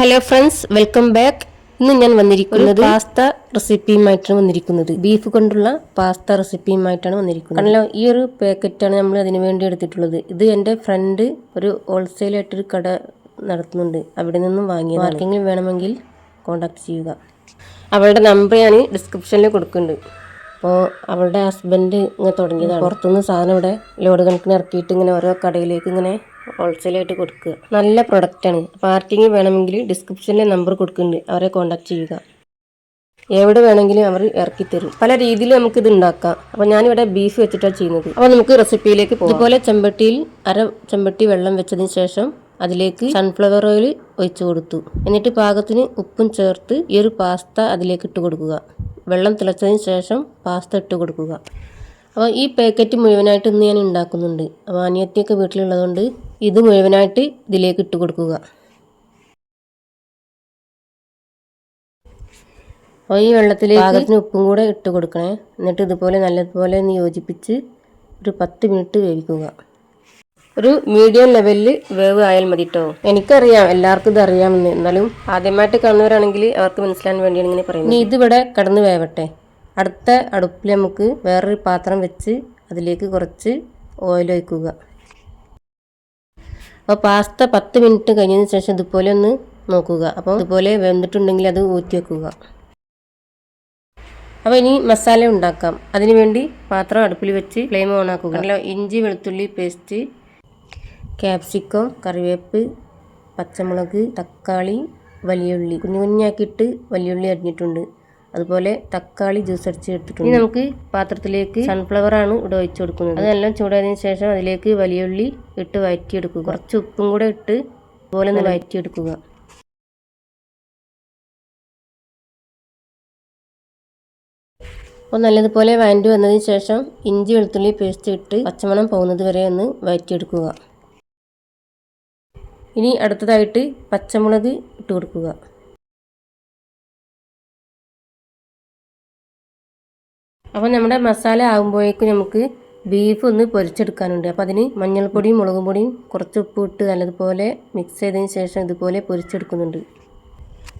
Hello friends welcome back ഇന്ന് ഞാൻ വന്നിരിക്കുന്നത് പാസ്ത റെസിപ്പിയുമായിട്ടാണ് വന്നിരിക്കുന്നത്. ബീഫ് കൊണ്ടുള്ള പാസ്ത റെസിപ്പിയുമായിട്ടാണ് വന്നിരിക്കുന്നത്. അല്ല ഈ ഒരു പാക്കറ്റാണ് നമ്മൾ അതിനു വേണ്ടി എടുത്തിട്ടുള്ളത്. ഇത് എന്റെ ഫ്രണ്ട് ഒരു ഹോൾസെയിലായിട്ടൊരു കട നടത്തുന്നുണ്ട്. അവിടെ നിന്നും വാങ്ങി ആർക്കെങ്കിലും വേണമെങ്കിൽ കോൺടാക്ട് ചെയ്യുക. അവളുടെ നമ്പർ ഞാൻ ഡിസ്ക്രിപ്ഷനിൽ കൊടുക്കുന്നുണ്ട്. അപ്പോൾ അവളുടെ ഹസ്ബൻഡ് ഇങ്ങനെ തുടങ്ങിയതാണ്. പുറത്തുനിന്ന് സാധനം ഇവിടെ ലോഡ് കണക്കിന് ഇറക്കിയിട്ട് ഇങ്ങനെ ഓരോ കടയിലേക്ക് ഇങ്ങനെ ഹോൾസെയിലായിട്ട് കൊടുക്കുക. നല്ല പ്രൊഡക്റ്റാണ് അപ്പോൾ വേണമെങ്കിൽ ഡിസ്ക്രിപ്ഷനിലെ നമ്പർ കൊടുക്കുന്നുണ്ട്. അവരെ കോൺടാക്ട് ചെയ്യുക. എവിടെ വേണമെങ്കിലും അവർ ഇറക്കി തരും. പല രീതിയിൽ നമുക്ക് ഇത് ഉണ്ടാക്കാം. അപ്പോൾ ഞാനിവിടെ ബീഫ് വെച്ചിട്ടാണ് ചെയ്യുന്നത്. അപ്പോൾ നമുക്ക് റെസിപ്പിയിലേക്ക് പോകാം ഇതുപോലെ ചെമ്പട്ടിയിൽ അര ചെമ്പട്ടി വെള്ളം വെച്ചതിന് ശേഷം അതിലേക്ക് സൺഫ്ലവർ ഓയിൽ ഒഴിച്ചു കൊടുത്തു. എന്നിട്ട് പാകത്തിന് ഉപ്പും ചേർത്ത് ഈ ഒരു പാസ്ത അതിലേക്ക് ഇട്ട് കൊടുക്കുക. വെള്ളം തിളച്ചതിന് ശേഷം പാസ്ത ഇട്ട് കൊടുക്കുക. അപ്പോൾ ഈ പാക്കറ്റ് മുഴുവനായിട്ട് ഞാൻ ഉണ്ടാക്കുന്നുണ്ട്. അപ്പോൾ അനിയത്തിയൊക്കെ വീട്ടിലുള്ളതുകൊണ്ട് ഇത് മുഴുവനായിട്ട് ഇതിലേക്ക് ഇട്ട് കൊടുക്കുക. അപ്പോൾ ഈ വെള്ളത്തിലേക്ക് പാകത്തിന് ഉപ്പും കൂടെ ഇട്ട് കൊടുക്കണേ. എന്നിട്ട് ഇതുപോലെ നല്ലതുപോലെ ഒന്ന് യോജിപ്പിച്ച് ഒരു പത്ത് മിനിറ്റ് വേവിക്കുക. ഒരു മീഡിയം ലെവലിൽ വേവ് ആയാൽ മതി കേട്ടോ എനിക്കറിയാം എല്ലാവർക്കും ഇത് അറിയാമെന്ന്. എന്നാലും ആദ്യമായിട്ട് കാണുന്നവരാണെങ്കിൽ അവർക്ക് മനസ്സിലാൻ വേണ്ടിയാണ് ഇങ്ങനെ പറയുന്നത്. ഇനി ഇതിവിടെ കടന്ന് വേവട്ടെ. അടുത്ത അടുപ്പിൽ നമുക്ക് വേറൊരു പാത്രം വെച്ച് അതിലേക്ക് കുറച്ച് ഓയിൽ ഒഴിക്കുക. അപ്പോൾ പാസ്ത പത്ത് മിനിറ്റ് കഴിഞ്ഞതിന് ശേഷം ഇതുപോലെ ഒന്ന് നോക്കുക. അപ്പോൾ ഇതുപോലെ വെന്തിട്ടുണ്ടെങ്കിൽ അത് ഊറ്റി വെക്കുക. അപ്പോൾ ഇനി മസാല ഉണ്ടാക്കാം. അതിനുവേണ്ടി പാത്രം അടുപ്പിൽ വെച്ച് ഫ്ലെയിം ഓൺ ആക്കുക. നല്ല ഇഞ്ചി വെളുത്തുള്ളി പേസ്റ്റ് ക്യാപ്സിക്കം കറിവേപ്പ് പച്ചമുളക് തക്കാളി വലിയുള്ളി. കുഞ്ഞു കുഞ്ഞാക്കിയിട്ട് വലിയുള്ളി അരിഞ്ഞിട്ടുണ്ട്. അതുപോലെ തക്കാളി ജ്യൂസ് അടിച്ച് എടുത്തിട്ടുണ്ട്. ഇനി നമുക്ക് പാത്രത്തിലേക്ക് സൺഫ്ലവർ ആണ് ഇവിടെ ഒഴിച്ചു കൊടുക്കുന്നത്. അതെല്ലാം ചൂടായതിനു ശേഷം അതിലേക്ക് വലിയ ഉള്ളി ഇട്ട് വഴറ്റിയെടുക്കുക കുറച്ച് ഉപ്പും കൂടെ ഇട്ട് അതുപോലെ ഒന്ന് വഴറ്റിയെടുക്കുക അപ്പോൾ നല്ലതുപോലെ വഴണ്ടി വന്നതിന് ശേഷം ഇഞ്ചി വെളുത്തുള്ളി പേസ്റ്റ് ഇട്ട് പച്ചമണം പോകുന്നത് വരെ ഒന്ന് വഴറ്റിയെടുക്കുക ഇനി അടുത്തതായിട്ട് പച്ചമുളക് ഇട്ട് കൊടുക്കുക. അപ്പോൾ നമ്മുടെ മസാല ആകുമ്പോഴേക്കും നമുക്ക് ബീഫ് ഒന്ന് പൊരിച്ചെടുക്കാനുണ്ട്. അപ്പോൾ അതിന് മഞ്ഞൾപ്പൊടിയും മുളകും പൊടിയും കുറച്ച് ഉപ്പ് ഇട്ട് നല്ലതുപോലെ മിക്സ് ചെയ്തതിന് ശേഷം ഇതുപോലെ പൊരിച്ചെടുക്കുന്നുണ്ട്.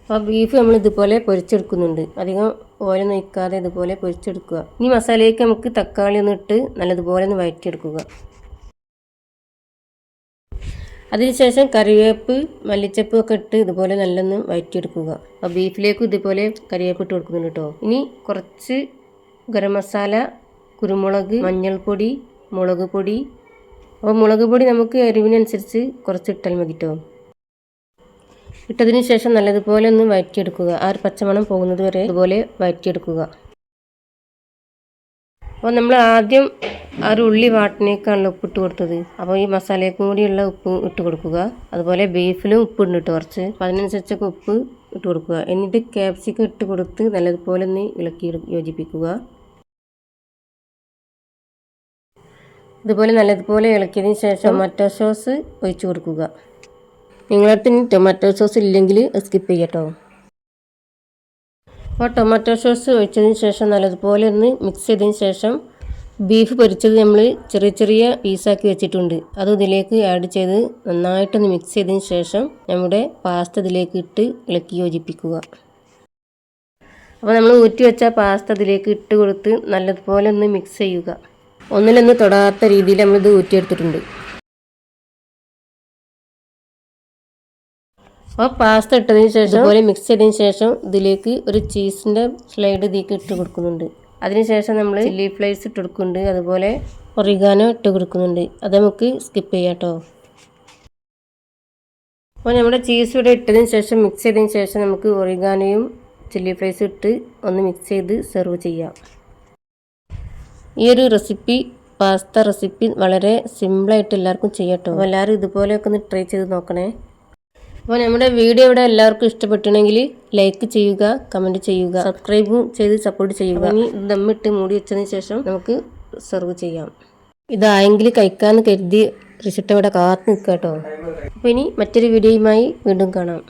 അപ്പോൾ ബീഫ് നമ്മൾ ഇതുപോലെ പൊരിച്ചെടുക്കുന്നുണ്ട്. അധികം ഓയിൽ നിൽക്കാതെ ഇതുപോലെ പൊരിച്ചെടുക്കുക. ഇനി മസാലയ്ക്ക് നമുക്ക് തക്കാളി ഒന്ന് ഇട്ട് നല്ലതുപോലെ ഒന്ന് വഴറ്റിയെടുക്കുക. അതിനുശേഷം കറിവേപ്പ് മല്ലിച്ചപ്പ് ഒക്കെ ഇട്ട് ഇതുപോലെ നല്ലൊന്ന് വഴറ്റിയെടുക്കുക. അപ്പോൾ ബീഫിലേക്കും ഇതുപോലെ കറിവേപ്പ് ഇട്ട് കൊടുക്കുന്നുണ്ട് കേട്ടോ. ഇനി കുറച്ച് ഗരം മസാല കുരുമുളക് മഞ്ഞൾപ്പൊടി മുളക് പൊടി. അപ്പോൾ മുളക് പൊടി നമുക്ക് എരിവിനനുസരിച്ച് കുറച്ച് ഇട്ടാൽ മതി കേട്ടോ ഇട്ടതിന് ശേഷം നല്ലതുപോലെ ഒന്ന് വഴറ്റിയെടുക്കുക ആ ഒരു പച്ചമണം പോകുന്നത് വരെ ഇതുപോലെ വഴറ്റിയെടുക്കുക അപ്പോൾ നമ്മൾ ആദ്യം ആ ഒരു ഉള്ളി വാട്ടിനേക്കാണല്ലോ ഉപ്പിട്ട് കൊടുത്തത്. അപ്പോൾ ഈ മസാലയ്ക്കും കൂടിയുള്ള ഉപ്പ് ഇട്ട് കൊടുക്കുക. അതുപോലെ ബീഫിലും ഉപ്പ് ഇടുന്നു കുറച്ച്. അപ്പോൾ അതിനനുസരിച്ചൊക്കെ ഉപ്പ് ഇട്ട് കൊടുക്കുക. എന്നിട്ട് ക്യാപ്സിക്കം ഇട്ട് കൊടുത്ത് നല്ലതുപോലെ ഒന്ന് ഇളക്കി യോജിപ്പിക്കുക. ഇതുപോലെ നല്ലതുപോലെ ഇളക്കിയതിന് ശേഷം ടൊമാറ്റോ സോസ് ഒഴിച്ചു കൊടുക്കുക. നിങ്ങളടുത്ത് ഇനി ടൊമാറ്റോ സോസ് ഇല്ലെങ്കിൽ സ്കിപ്പ് ചെയ്യട്ടോ അപ്പോൾ ടൊമാറ്റോ സോസ് ഒഴിച്ചതിന് ശേഷം നല്ലതുപോലെ ഒന്ന് മിക്സ് ചെയ്തതിന് ശേഷം ബീഫ് പൊരിച്ചത് നമ്മൾ ചെറിയ ചെറിയ പീസാക്കി വെച്ചിട്ടുണ്ട്. അത് ഇതിലേക്ക് ആഡ് ചെയ്ത് നന്നായിട്ടൊന്ന് മിക്സ് ചെയ്തതിന് ശേഷം നമ്മുടെ പാസ്ത ഇതിലേക്ക് ഇട്ട് ഇളക്കി യോജിപ്പിക്കുക. അപ്പോൾ നമ്മൾ ഊറ്റി വെച്ച പാസ്ത ഇതിലേക്ക് ഇട്ട് കൊടുത്ത് നല്ലതുപോലെ ഒന്ന് മിക്സ് ചെയ്യുക. ഒന്നിലൊന്ന് തൊടാത്ത രീതിയിൽ നമ്മളിത് ഊറ്റിയെടുത്തിട്ടുണ്ട്. അപ്പോൾ പാസ്ത ഇട്ടതിന് ശേഷം അതുപോലെ മിക്സ് ചെയ്തതിന് ശേഷം ഇതിലേക്ക് ഒരു ചീസിന്റെ സ്ലൈഡ് ഇതിലേക്ക് ഇട്ട് കൊടുക്കുന്നുണ്ട്. അതിനുശേഷം നമ്മൾ ചില്ലി ഫ്ലേസ് ഇട്ട് കൊടുക്കുന്നുണ്ട്. അതുപോലെ ഒറിഗാനോ ഇട്ട് കൊടുക്കുന്നുണ്ട്. അത് നമുക്ക് സ്കിപ്പ് ചെയ്യാം കേട്ടോ അപ്പോൾ നമ്മുടെ ചീസ് ഇവിടെ ഇട്ടതിന് ശേഷം മിക്സ് ചെയ്തതിന് ശേഷം നമുക്ക് ഒറിഗാനോയും ചില്ലി ഫ്ലേസും ഇട്ട് ഒന്ന് മിക്സ് ചെയ്ത് സെർവ് ചെയ്യാം. ഈ ഒരു റെസിപ്പി പാസ്ത റെസിപ്പി വളരെ സിമ്പിളായിട്ട് എല്ലാവർക്കും ചെയ്യട്ടോ. അപ്പോൾ എല്ലാവരും ഇതുപോലെയൊക്കെ ഒന്ന് ട്രൈ ചെയ്ത് നോക്കണേ. അപ്പോൾ നമ്മുടെ വീഡിയോ ഇവിടെ എല്ലാവർക്കും ഇഷ്ടപ്പെട്ടണമെങ്കിൽ ലൈക്ക് ചെയ്യുക കമന്റ് ചെയ്യുക സബ്സ്ക്രൈബും ചെയ്ത് സപ്പോർട്ട് ചെയ്യുക. ഇനി ദമ്മിട്ട് മൂടി വെച്ചതിന് ശേഷം നമുക്ക് സെർവ് ചെയ്യാം. ഇതായെങ്കിൽ കഴിക്കാമെന്ന് കരുതി റിസിട്ട് ഇവിടെ കാത്തു നിൽക്കാം കേട്ടോ അപ്പോൾ ഇനി മറ്റൊരു വീഡിയോയുമായി വീണ്ടും കാണാം.